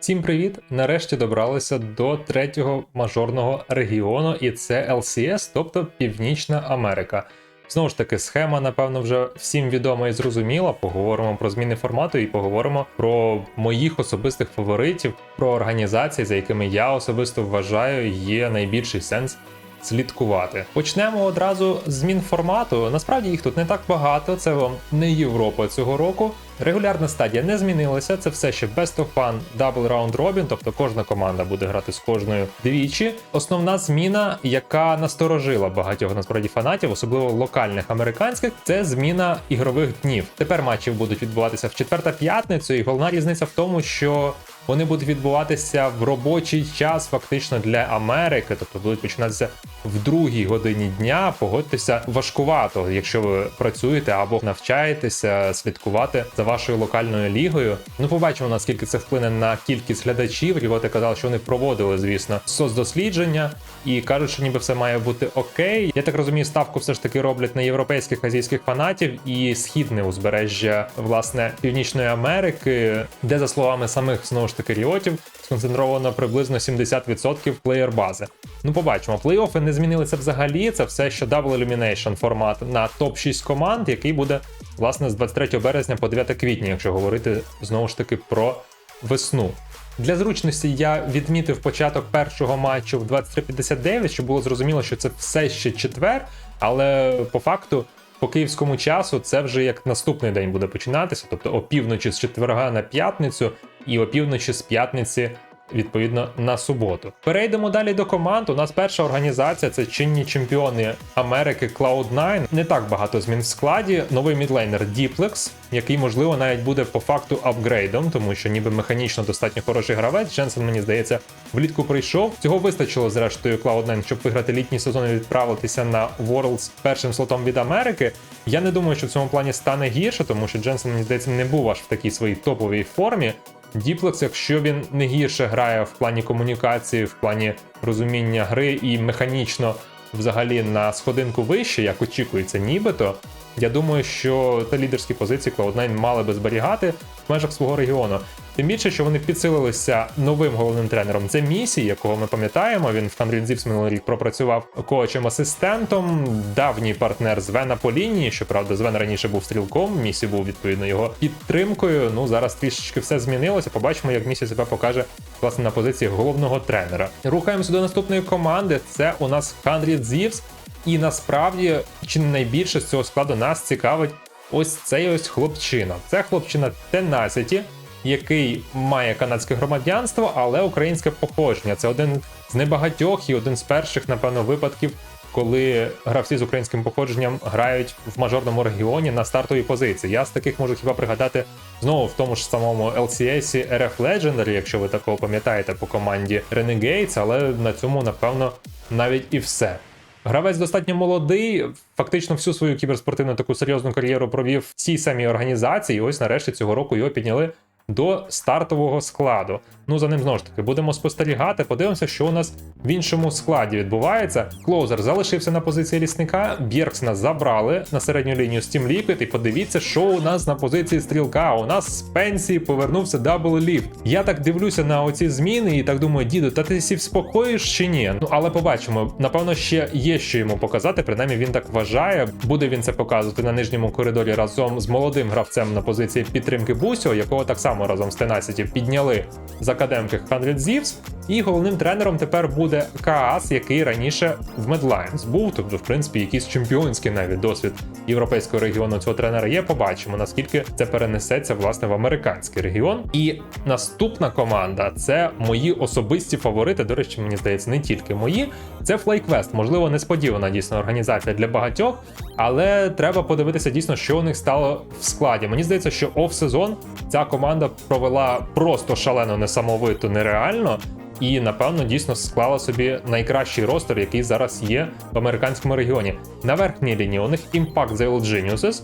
Всім привіт! Нарешті добралися до третього мажорного регіону, і це LCS, тобто Північна Америка. Знову ж таки, схема, напевно, вже всім відома і зрозуміла. Поговоримо про зміни формату і поговоримо про моїх особистих фаворитів, про організації, за якими я особисто вважаю, є найбільший сенс слідкувати. Почнемо одразу з змін формату. Насправді їх тут не так багато. Це вам не Європа цього року. Регулярна стадія не змінилася. Це все ще Best of Fun Double Round Robin, тобто кожна команда буде грати з кожною двічі. Основна зміна, яка насторожила багатьох насправді фанатів, особливо локальних американських, це зміна ігрових днів. Тепер матчі будуть відбуватися в четверта п'ятницю, і головна різниця в тому, що вони будуть відбуватися в робочий час, фактично для Америки, тобто будуть починатися в другій годині дня. Погодьтеся важкувато, якщо ви працюєте або навчаєтеся слідкувати за вашою локальною лігою. Ну, побачимо наскільки це вплине на кількість глядачів. Рівоти казали, що вони проводили, звісно, соцдослідження і кажуть, що ніби все має бути окей. Я так розумію, ставку все ж таки роблять на європейських азійських фанатів і східне узбережжя власне Північної Америки, де за словами самих знову ж таки ріотів сконцентровано приблизно 70% плеєр бази. Ну, побачимо, плей-оффи не змінилися взагалі. Це все ще Double Elimination формат на топ 6 команд, який буде власне з 23 березня по 9 квітня, якщо говорити знову ж таки про весну. Для зручності я відмітив початок першого матчу в 23.59, щоб було зрозуміло, що це все ще четвер, але по факту. По київському часу це вже як наступний день буде починатися, тобто опівночі з четверга на п'ятницю і опівночі з п'ятниці відповідно на суботу. Перейдемо далі до команд. У нас перша організація це чинні чемпіони Америки Cloud9. Не так багато змін в складі. Новий мідлейнер Diplex, який можливо навіть буде по факту апгрейдом, тому що ніби механічно достатньо хороший гравець. Дженсен, мені здається, влітку прийшов. Цього вистачило зрештою Cloud9, щоб виграти літній сезон і відправитися на Worlds першим слотом від Америки. Я не думаю, що в цьому плані стане гірше, тому що Дженсен, мені здається, не був аж в такій своїй топовій формі. Діплекс, якщо він не гірше грає в плані комунікації, в плані розуміння гри і механічно взагалі на сходинку вище, як очікується, нібито, я думаю, що та лідерські позиції Cloud9 мали би зберігати в межах свого регіону. Тим більше, що вони підсилилися новим головним тренером. Це місій, якого ми пам'ятаємо. Він в Zip's минулий рік пропрацював коачем-асистентом, давній партнер Звена по лінії. Щоправда, Звен раніше був стрілком. Місі був відповідно його підтримкою. Ну зараз трішечки все змінилося. Побачимо, як місі себе покаже власне на позиції головного тренера. Рухаємося до наступної команди. Це у нас Unreal Zip's. І насправді чи не найбільше з цього складу нас цікавить ось цей ось хлопчина. Це хлопчина Tenacity, який має канадське громадянство, але українське походження. Це один з небагатьох і один з перших, напевно, випадків, коли гравці з українським походженням грають в мажорному регіоні на стартовій позиції. Я з таких можу хіба пригадати знову в тому ж самому LCS RF Legendary, якщо ви такого пам'ятаєте по команді Renegades, але на цьому, напевно, навіть і все. Гравець достатньо молодий, фактично всю свою кіберспортивну таку серйозну кар'єру провів в цій самій організації. і Ось нарешті цього року його підняли до стартового складу. Ну за ним знову ж таки будемо спостерігати. Подивимося, що у нас в іншому складі відбувається. Клоузер залишився на позиції лісника. Бєрксна забрали на середню лінію Steam Liquid. І подивіться, що у нас на позиції стрілка. У нас з пенсії повернувся дабл ліфт. Я так дивлюся на оці зміни і так думаю, діду, та ти сі вспокоїш чи ні? Ну але побачимо. Напевно, ще є що йому показати. Принаймні він так вважає. Буде він це показувати на нижньому коридорі разом з молодим гравцем на позиції підтримки Бусіо, якого так само разом з Тенасіті підняли з академки 100 Zivs. І головним тренером тепер буде Каас, який раніше в Medlines був. Тобто, в принципі, якийсь чемпіонський навіть досвід європейського регіону цього тренера є. Побачимо, наскільки це перенесеться власне в американський регіон. І наступна команда це мої особисті фаворити. До речі, мені здається, не тільки мої. Це FlyQuest. Можливо, несподівана дійсно організація для багатьох, але треба подивитися дійсно, що у них стало в складі. Мені здається, що оф-сезон ця команда провела просто шалено несамовито, нереально. І напевно дійсно склала собі найкращий ростер, який зараз є в американському регіоні. На верхній лінії у них Impact The Old Geniuses,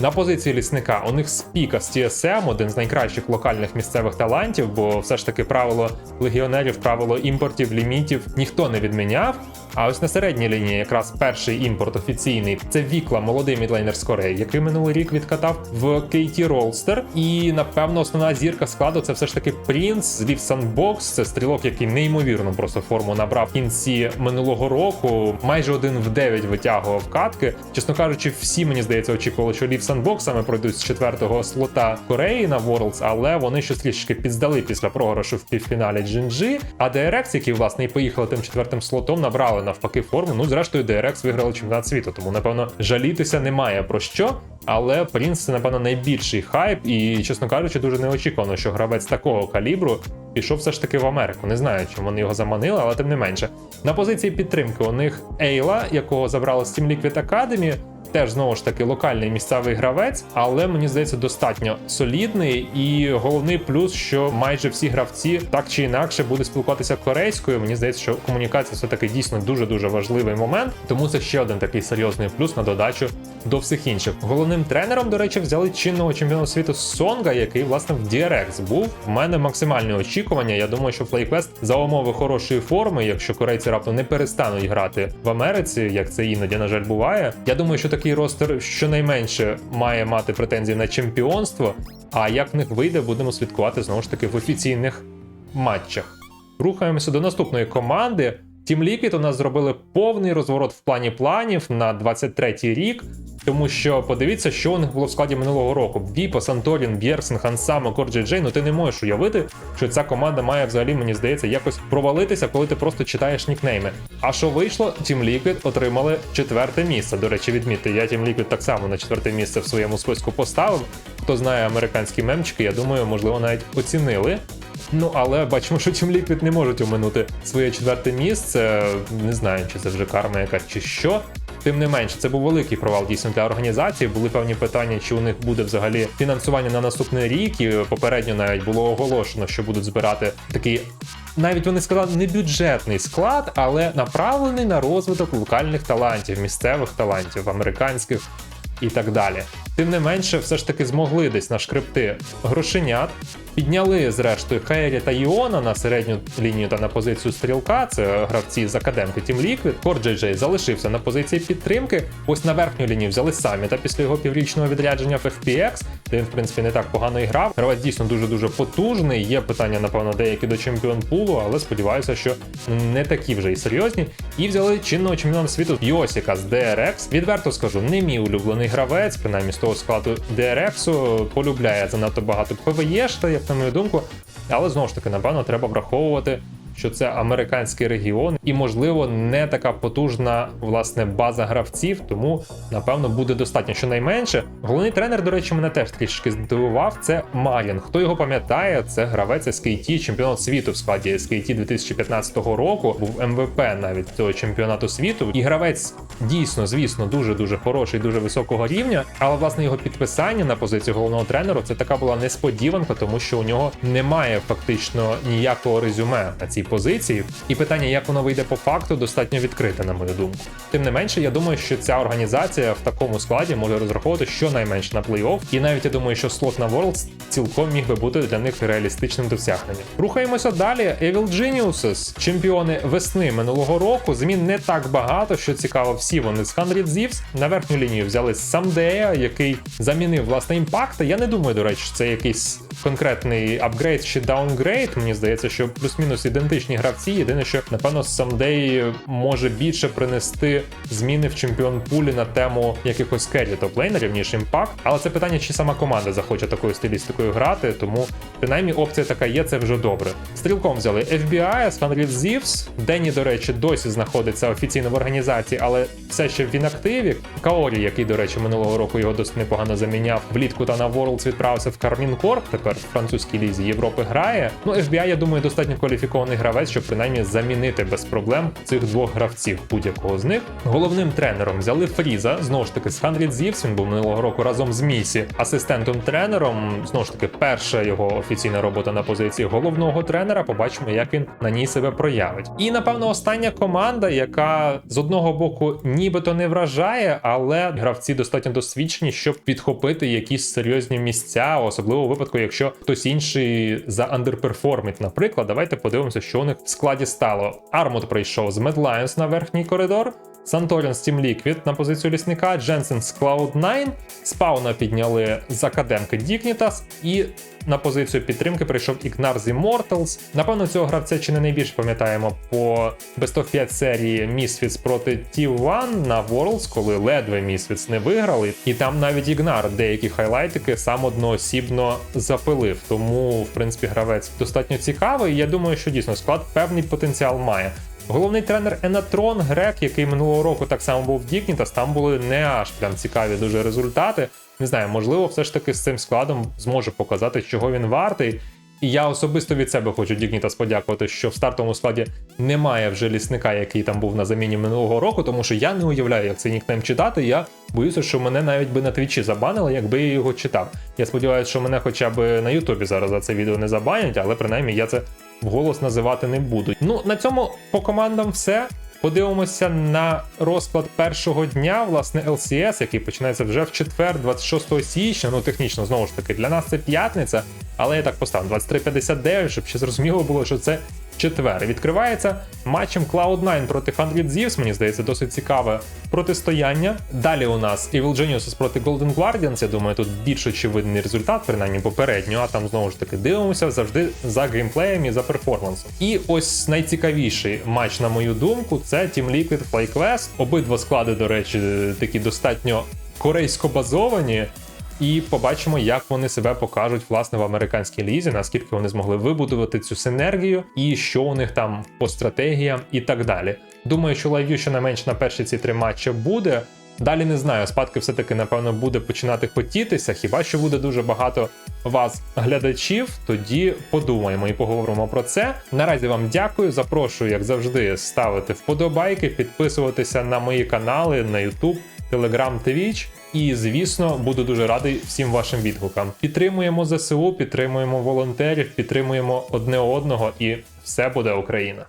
На позиції лісника у них спіка з TSM, один з найкращих локальних місцевих талантів, бо все ж таки правило легіонерів, правило імпортів, лімітів ніхто не відміняв. А ось на середній лінії якраз перший імпорт офіційний це Вікла, молодий мідлейнер з Кореї, який минулий рік відкатав в KT Rollster. І напевно основна зірка складу це все ж таки Принц з Leaf Sandbox. Це стрілок, який неймовірно просто форму набрав в кінці минулого року. Майже один в 9 витягував катки. Чесно кажучи, всі мені здається очікували, що Leaf Sandbox саме пройдуть з четвертого слота Кореї на Worlds, але вони щось трішки підздали після програшу в півфіналі Джинджі. А DRX, які власне і поїхали тим четвертим слотом, набрали навпаки форму. Ну, зрештою, DRX виграли чемпіонат світу, тому напевно жалітися немає про що. Але Принц це напевно найбільший хайп, і чесно кажучи, дуже неочікувано, що гравець такого калібру пішов все ж таки в Америку. Не знаю, чому вони його заманили, але тим не менше. На позиції підтримки у них Ейла, якого забрали з Team Liquid Academy. Теж знову ж таки локальний місцевий гравець, але мені здається достатньо солідний. І головний плюс, що майже всі гравці так чи інакше будуть спілкуватися корейською. Мені здається, що комунікація все таки дійсно дуже дуже важливий момент. Тому це ще один такий серйозний плюс на додачу до всіх інших. Головним тренером, до речі, взяли чинного чемпіона світу Сонга, який власне в DRX був. У мене максимальні очікування. Я думаю, що FlyQuest за умови хорошої форми, якщо корейці раптом не перестануть грати в Америці, як це іноді на жаль буває. Я думаю, що такий ростер щонайменше має мати претензії на чемпіонство. А як в них вийде, будемо слідкувати знову ж таки в офіційних матчах. Рухаємося до наступної команди. Team Liquid у нас зробили повний розворот в плані планів на 23-й рік. Тому що подивіться, що у них було в складі минулого року: Біпо, Санторін, Бєрсен, Хансамо, Корджей Джей. Ну ти не можеш уявити, що ця команда має взагалі, мені здається, якось провалитися, коли ти просто читаєш нікнейми. А що вийшло? Team Liquid отримали четверте місце. До речі, відмітьте, я Team Liquid так само на четверте місце в своєму списку поставив. Хто знає американські мемчики, я думаю, можливо, навіть оцінили. Ну, але бачимо, що Team Liquid не можуть оминути своє четверте місце. Не знаю, чи це вже карма якась чи що. Тим не менше, це був великий провал дійсно для організації. Були певні питання, чи у них буде взагалі фінансування на наступний рік. І попередньо навіть було оголошено, що будуть збирати такий. Навіть вони сказали не бюджетний склад, але направлений на розвиток локальних талантів, місцевих талантів, американських і так далі. Тим не менше, все ж таки змогли десь нашкребти грошенят, підняли зрештою Хейрі та Іона на середню лінію та на позицію стрілка. Це гравці з академки Team Liquid. Кор Джей залишився на позиції підтримки. Ось на верхню лінію взяли самі та після його піврічного відрядження в FPX, де він в принципі не так погано і грав. Гравець дійсно дуже дуже потужний. Є питання, напевно, деякі до чемпіон пулу, але сподіваюся, що не такі вже і серйозні. І взяли чинного чемпіона світу Йосіка з DRX. Відверто скажу, не мій улюблений гравець, принаймні з того складу DRX, полюбляє занадто багато ПВЄшта, як на мою думку. Але знову ж таки, напевно, треба враховувати, що це американський регіон, і, можливо, не така потужна власне база гравців, тому напевно буде достатньо. Щонайменше, головний тренер, до речі, мене теж трішки здивував. Це Марін. Хто його пам'ятає, це гравець SKT, чемпіонат світу в складі SKT 2015 року. Був МВП навіть цього чемпіонату світу. І гравець дійсно, звісно, дуже дуже хороший, дуже високого рівня. Але власне його підписання на позицію головного тренера це така була несподіванка, тому що у нього немає фактично ніякого резюме на цій позиції. І питання, як воно вийде по факту, достатньо відкрите, на мою думку. Тим не менше, я думаю, що ця організація в такому складі може розраховувати щонайменше на плей-офф. І навіть я думаю, що слот на Worlds цілком міг би бути для них реалістичним досягненням. Рухаємося далі. Evil Geniuses, чемпіони весни минулого року. Змін не так багато, що цікаво, всі вони з 100 Thieves. На верхню лінію взяли Самдея, який замінив власне імпакта. Я не думаю, до речі, це якийсь конкретний апгрейд чи даунгрейд. Мені здається, що плюс-мінус ідентичні гравці. Єдине, що напевно Самдей може більше принести зміни в чемпіон пулі на тему якихось керрі топ-лейнерів, ніж імпакт. Але це питання, чи сама команда захоче такою стилістикою грати, тому принаймні опція така є, це вже добре. Стрілком взяли FBI, Scanrid Zivs. Дені, до речі, досі знаходиться офіційно в організації, але все ще в інактиві. Каорі, який, до речі, минулого року його досить непогано заміняв влітку та на Worlds відправився в Кармін Корп. Тепер тепер в французькій лізі Європи грає. Ну, FBI, я думаю, достатньо кваліфікований гравець, щоб принаймні замінити без проблем цих двох гравців, будь-якого з них. Головним тренером взяли Фріза, знову ж таки, з 100 Thieves, він був минулого року разом з Місі. Асистентом тренером, знову ж таки, перша його офіційна робота на позиції головного тренера. Побачимо, як він на ній себе проявить. І напевно остання команда, яка з одного боку нібито не вражає, але гравці достатньо досвідчені, щоб підхопити якісь серйозні місця, особливо у випадку, якщо хтось інший заандерперформить. Наприклад, давайте подивимося, що у в складі стало. Армут прийшов з Медлайнс на верхній коридор. Санторін з Team Liquid на позицію лісника, Дженсен з Cloud9, Спауна підняли з академки Dignitas і на позицію підтримки прийшов Ігнар з Immortals. Напевно, цього гравця чи не найбільше пам'ятаємо по Best of 5 серії Misfits проти T1 на Worlds, коли ледве Misfits не виграли. І там навіть Ігнар деякі хайлайтики сам одноосібно запилив. Тому, в принципі, гравець достатньо цікавий. Я думаю, що дійсно склад певний потенціал має. Головний тренер Енатрон Грек, який минулого року так само був в Dignitas, там були не аж прям цікаві дуже результати. Не знаю, можливо, все ж таки з цим складом зможе показати, чого він вартий. І я особисто від себе хочу Dignitas подякувати, що в стартовому складі немає вже лісника, який там був на заміні минулого року, тому що я не уявляю, як цей нікнейм читати. Я боюся, що мене навіть би на твічі забанили, якби я його читав. Я сподіваюся, що мене хоча б на Ютубі зараз за це відео не забанять, але принаймні я це вголос називати не буду. Ну на цьому по командам все. Подивимося на розклад першого дня, власне, LCS, який починається вже в четвер, 26 січня. Ну, технічно, знову ж таки, для нас це п'ятниця, але я так поставив 23.59, щоб ще зрозуміло було, що це четвер. Відкривається матчем Cloud9 проти 100 Thieves, мені здається, досить цікаве протистояння. Далі у нас Evil Geniuses проти Golden Guardians. Я думаю, тут більш очевидний результат, принаймні попередньо, а там знову ж таки дивимося завжди за геймплеєм і за перформансом. І ось найцікавіший матч, на мою думку, це Team Liquid FlyQuest. Обидва склади, до речі, такі достатньо корейсько базовані. І побачимо, як вони себе покажуть власне в американській лізі, наскільки вони змогли вибудувати цю синергію, і що у них там по стратегіям і так далі. Думаю, що лайв'ю щонайменш на перші ці три матчі буде. Далі не знаю, спадки все-таки, напевно, буде починати хотітися. Хіба що буде дуже багато вас, глядачів, тоді подумаємо і поговоримо про це. Наразі вам дякую. Запрошую, як завжди, ставити вподобайки, підписуватися на мої канали на YouTube, Telegram, Twitch. І, звісно, буду дуже радий всім вашим відгукам. Підтримуємо ЗСУ, підтримуємо волонтерів, підтримуємо одне одного, і все буде Україна.